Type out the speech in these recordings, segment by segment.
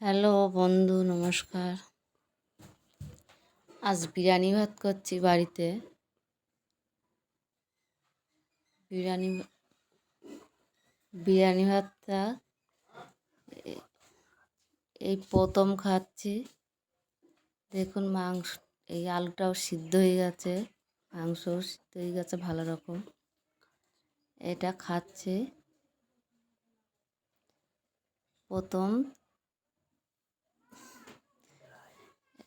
Hello বন্ধু, নমস্কার। আজ বিরিয়ানি ভাত করছি বাড়িতে। বিরিয়ানি বিরিয়ানি ভাতটা এই প্রথম খাচ্ছি। দেখুন মাংস, এই আলুটাও সিদ্ধ হয়ে গেছে। মাংসও সিদ্ধ হয়ে গেছে ভালো রকম। এটা খাচ্ছি। প্রথম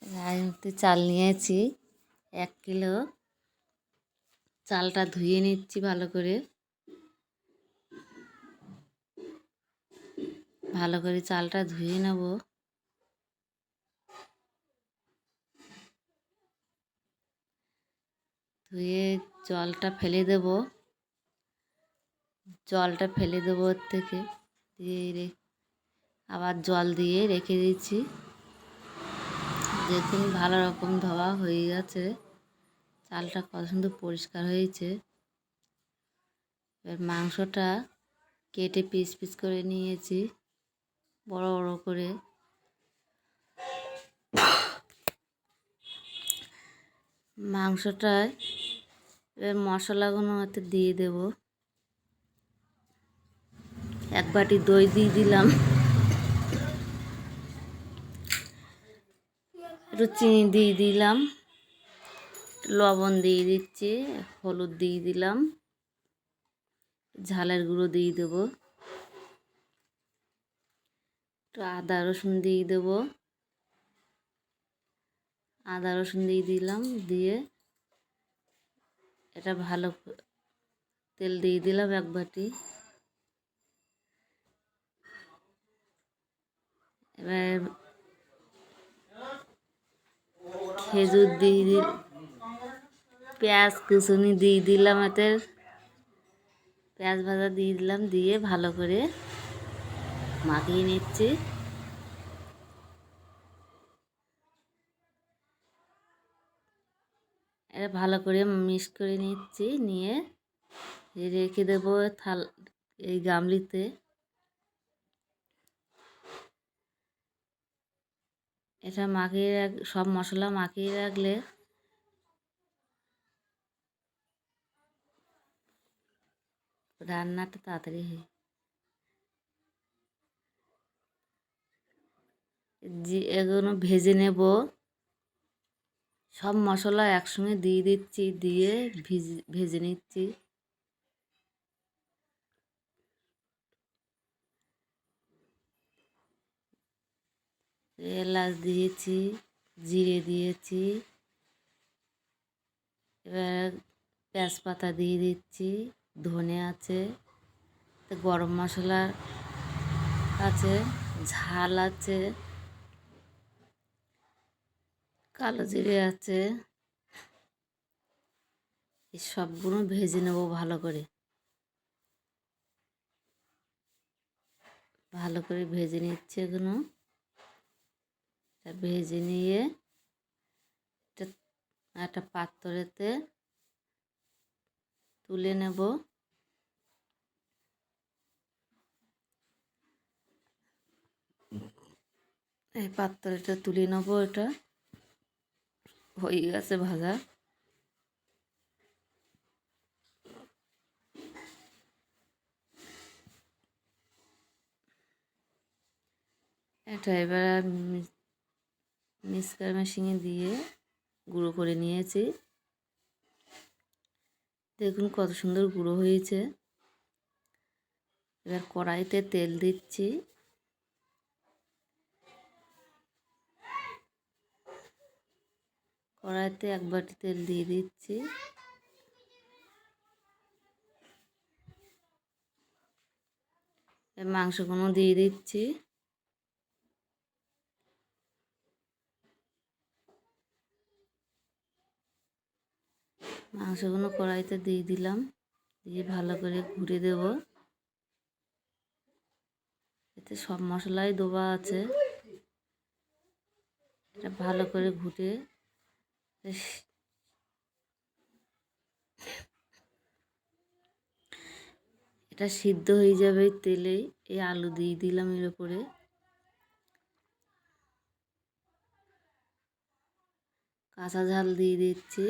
রাজমতি চাল নিয়েছি এক কিলো চালটা ধুয়ে নিচ্ছি ভালো করে। ভালো করে চালটা ধুয়ে নেব। ধুয়ে জলটা ফেলে দেব। জলটা ফেলে দেবো ওর থেকে। দিয়ে আবার জল দিয়ে রেখে দিচ্ছি। দেখুন ভালো রকম ধোয়া হয়ে গেছে, চালটা কত সুন্দর পরিষ্কার হয়েছে। এবার মাংসটা কেটে পিস পিস করে নিয়েছি, বড় বড় করে। মাংসটায় এবার মশলাগুলো হয়তো দিয়ে দেব। এক বাটি দই দিয়ে দিলাম। একটু চিনি দিয়ে দিলাম লবণ দিয়ে দিচ্ছি, হলুদ দিয়ে দিলাম, ঝালের গুঁড়ো দিয়ে দেবো, একটু আদা রসুন দিয়ে দেবো, আদা রসুন দিয়ে দিলাম, দিয়ে এটা ভালো তেল দিয়ে দিলাম এক বাটি, এবার খেজুর দিয়ে দিল। পেঁয়াজ কুচুনি দিয়ে দিলাম এতে। পেঁয়াজ ভাজা দিয়ে দিলাম, দিয়ে ভালো করে মাখিয়ে নিচ্ছি। এটা ভালো করে মিক্স করে নিচ্ছি, নিয়ে রেখে দেবো থাল এই গামলিতে। এটা মাখিয়ে রাখ, সব মশলা মাখিয়ে রাখলে রান্নাটা তাড়াতাড়ি হয় যে এগুলো ভেজে নেব। সব মশলা একসঙ্গে দিয়ে দিচ্ছি, দিয়ে ভিজে, ভেজে নিচ্ছি। এলাচ দিয়েছি, জিরে দিয়েছি, এবার তেজপাতা দিয়ে দিচ্ছি, ধনে আছে গরম মশলা আছে, ঝাল আছে, কালো জিরে আছে, এই সবগুলো ভেজে নেব ভালো করে। ভালো করে ভেজে নিচ্ছে এগুলো। তা ভেজে নিয়ে একটা পাত্রেতে তুলে নেব। এই পাত্রটা তুলে নেব, এটা হয়ে গেছে ভাজা। এটা এবার মিক্সার মেশিনে দিয়ে গুঁড়ো করে নিয়েছি। দেখুন কত সুন্দর গুঁড়ো হয়েছে। এবার কড়াইতে তেল দিচ্ছি। কড়াইতে এক বাটি তেল দিয়ে দিচ্ছি। মাংসগুলো দিয়ে দিচ্ছি। মাংসগুলো কড়াইতে দিয়ে দিলাম। দিয়ে ভালো করে ঘুরে দেব। এতে সব মশলাই দেওয়া আছে। এটা ভালো করে ঘুরে এটা সিদ্ধ হয়ে যাবে তেলে। এই আলু দিয়ে দিলাম এর উপরে। কাঁচা ঝাল দিয়ে দিচ্ছি।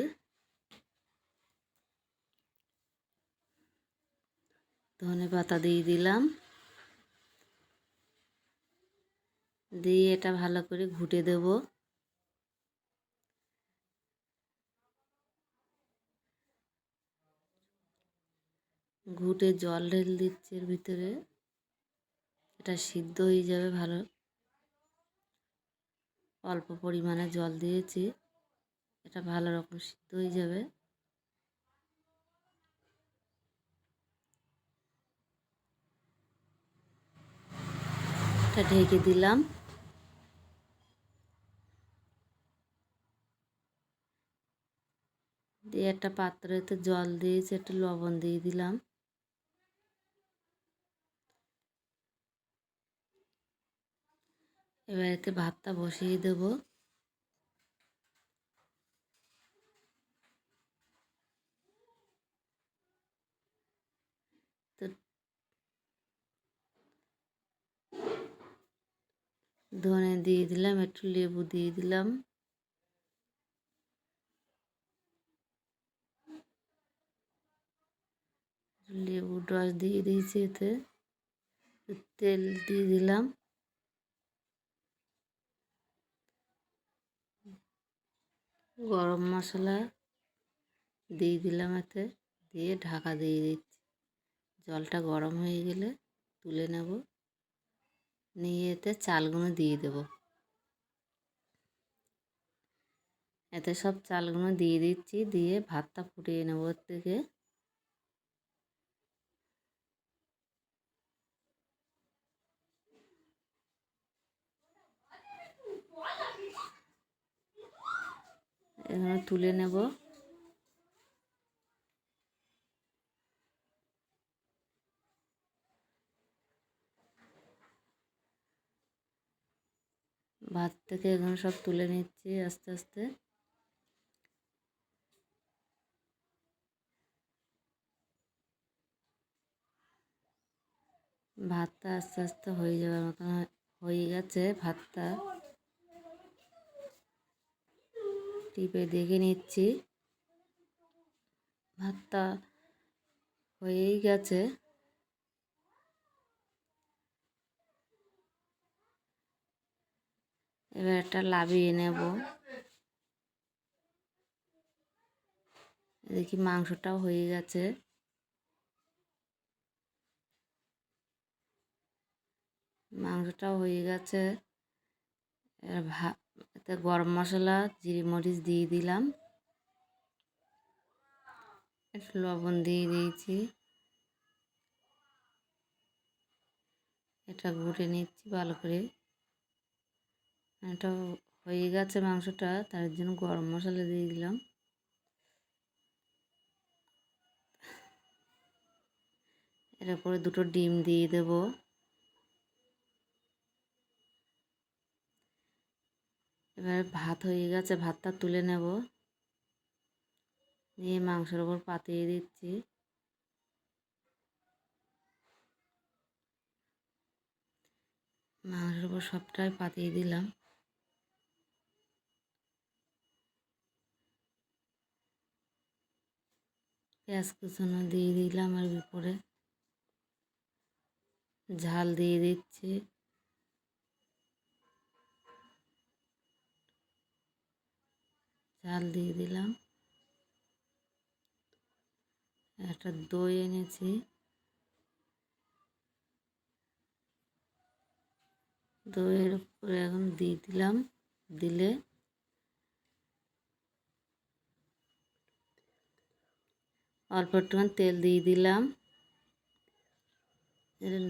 ধনে পাতা দিয়ে দিলাম। দিয়ে এটা ভালো করে ঘুটে দেব। ঘুটে জল ঢেল দিচ্ছি এর ভিতরে। এটা সিদ্ধ হয়ে যাবে ভালো। অল্প পরিমাণে জল দিয়েছি। এটা ভালো রকম সিদ্ধ হয়ে যাবে। এটা ঢেকে দিলাম। দিয়ে একটা পাত্রেতে জল দিয়েছি, একটু লবণ দিয়ে দিলাম। এবার এতে ভাতটা বসিয়ে দেব। ধনে দিয়ে দিলাম, একটু লেবু দিয়ে দিলাম। লেবুর রস দিয়ে দিয়েছি এতে, তেল দিয়ে দিলাম। গরম মশলা দিয়ে দিলাম এতে, দিয়ে ঢাকা দিয়ে দিচ্ছি। জলটা গরম হয়ে গেলে তুলে নেব। নিয়ে এতে চালগুলো দিয়ে দেব। এতে সব চালগুলো দিয়ে দিচ্ছি, দিয়ে ভাতটা ফুটিয়ে নেব থেকে। এখানে তুলে নেব। ভাত থেকে এখানে সব তুলে নিচ্ছি আস্তে আস্তে। ভাতটা আস্তে আস্তে হয়ে যাওয়ার মতন হয়ে গেছে ভাতটা। টিপে দেখে নিচ্ছি। ভাতটা হয়েই গেছে। এবার একটা লাভিয়ে নেব। দেখি মাংসটাও হয়ে গেছে। মাংসটাও হয়ে গেছে। এতে গরম মশলা, জিরে মরিচ দিয়ে দিলাম। একটু লবণ দিয়ে দিয়েছি। এটা ঘুটে নিচ্ছি ভালো করে। এটা হয়ে গেছে মাংসটা, তার জন্য গরম মশলা দিয়ে দিলাম। এর উপরে দুটো ডিম দিয়ে দেবো। এবার ভাত হয়ে গেছে, ভাতটা তুলে নেব। নিয়ে মাংসের ওপর পাতিয়ে দিচ্ছি। মাংসের ওপর সবটাই পাতিয়ে দিলাম। পেঁয়াজ কুচনো দিয়ে দিলাম এর উপরে ঝাল দিয়ে দিচ্ছি। ঝাল দিয়ে দিলাম। একটা দই এনেছি। দইয়ের উপরে এখন দিয়ে দিলাম। দিলে অল্প একটুখানি তেল দিয়ে দিলাম।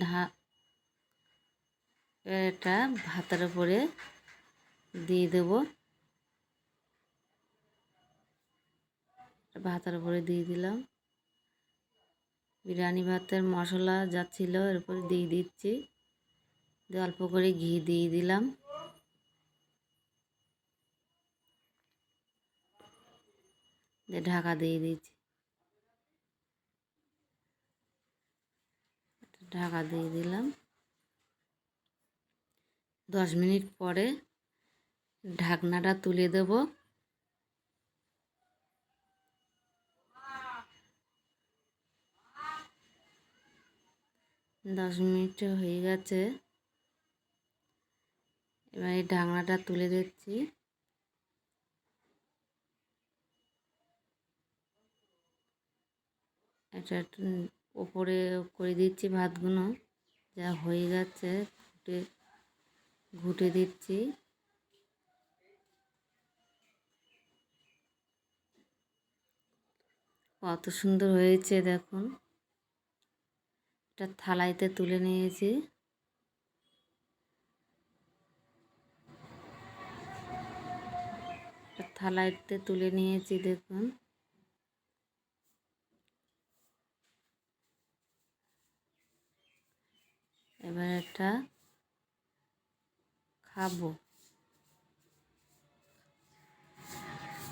ঢা, এটা ভাতের উপরে দিয়ে দেবো। ভাতের উপরে দিয়ে দিলাম। বিরিয়ানি ভাতের মশলা যা ছিল এর উপরে দিয়ে দিচ্ছি। দিয়ে অল্প করে ঘি দিয়ে দিলাম। দিয়ে ঢাকা দিয়ে দিচ্ছি। ঢাকা দিয়ে দিলাম। দশ মিনিট পরে ঢাকনাটা তুলে দেব। দশ মিনিট হয়ে গেছে। এবার এই ঢাকনাটা তুলে দিচ্ছি। এটা ওপরে করে দিচ্ছি ভাতগুলো। যা হয়ে যাচ্ছে ঘুটে ঘুটে দিচ্ছি। কত সুন্দর হয়েছে দেখুন। এটা থালাইতে তুলে নিয়েছি। থালাইতে তুলে নিয়েছি দেখুন। এবার একটা খাব।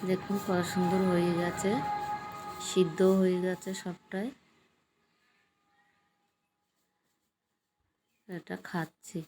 দেখুন কত সুন্দর হয়ে গেছে সিদ্ধ হয়ে গেছে সবটাই। এটা খাচ্ছি।